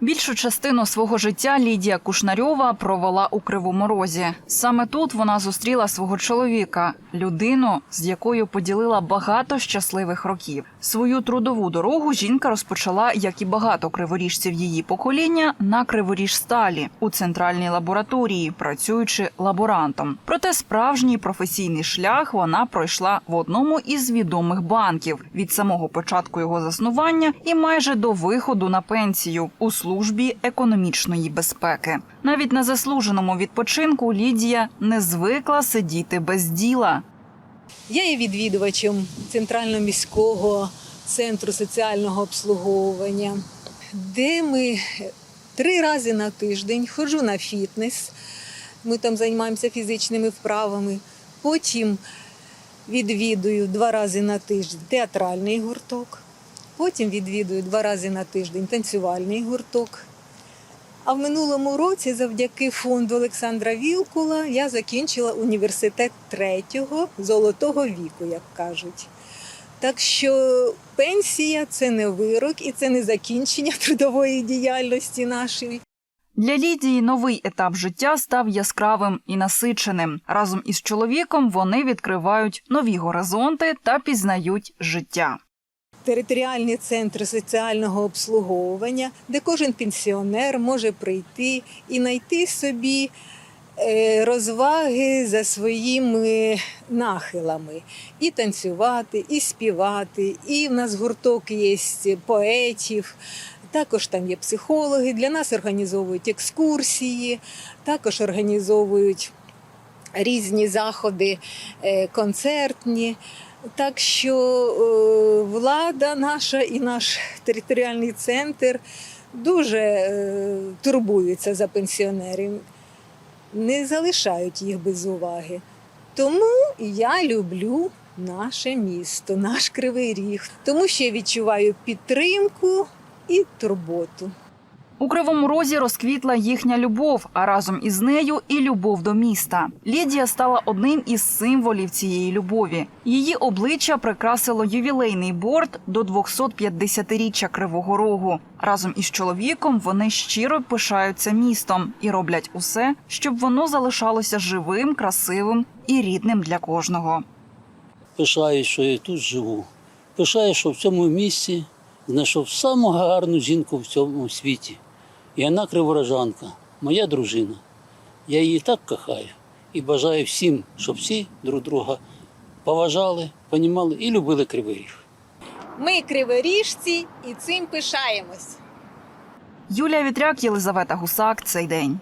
Більшу частину свого життя Лідія Кушнарьова провела у Кривому Розі. Саме тут вона зустріла свого чоловіка, людину, з якою поділила багато щасливих років. Свою трудову дорогу жінка розпочала, як і багато криворіжців її покоління, на Криворіжсталі у центральній лабораторії, працюючи лаборантом. Проте справжній професійний шлях вона пройшла в одному із відомих банків від самого початку його заснування і майже до виходу на пенсію у службі економічної безпеки. Навіть на заслуженому відпочинку Лідія не звикла сидіти без діла. Я є відвідувачем центрально-міського центру соціального обслуговування, де ми три рази на тиждень ходжу на фітнес. Ми там займаємося фізичними вправами. Потім відвідую два рази на тиждень театральний гурток. Потім відвідую два рази на тиждень танцювальний гурток. А в минулому році, завдяки фонду Олександра Вілкула, я закінчила університет третього золотого віку, як кажуть. Так що пенсія це не вирок і це не закінчення трудової діяльності нашої. Для Лідії новий етап життя став яскравим і насиченим. Разом із чоловіком вони відкривають нові горизонти та пізнають життя. Територіальні центри соціального обслуговування, де кожен пенсіонер може прийти і знайти собі е, розваги за своїми нахилами. І танцювати, і співати. І в нас гурток є поетів. Також там є психологи. Для нас організовують екскурсії, також організовують різні заходи е, концертні. Так що е, влада наша і наш територіальний центр дуже е, турбуються за пенсіонерів, не залишають їх без уваги. Тому я люблю наше місто, наш кривий ріг, тому що я відчуваю підтримку і турботу. У кривому розі розквітла їхня любов, а разом із нею і любов до міста. Лідія стала одним із символів цієї любові. Її обличчя прикрасило ювілейний борт до 250-річчя Кривого Рогу. Разом із чоловіком вони щиро пишаються містом і роблять усе, щоб воно залишалося живим, красивим і рідним для кожного. Пишаюсь, що я тут живу. Пишаюсь, що в цьому місці знайшов саму гарну жінку в цьому світі. І вона криворожанка, моя дружина. Я її так кохаю і бажаю всім, щоб всі друг друга поважали, понімали і любили Кривий Ріг. Ми криворіжці і цим пишаємось. Юлія Вітряк, Єлизавета Гусак. Цей день.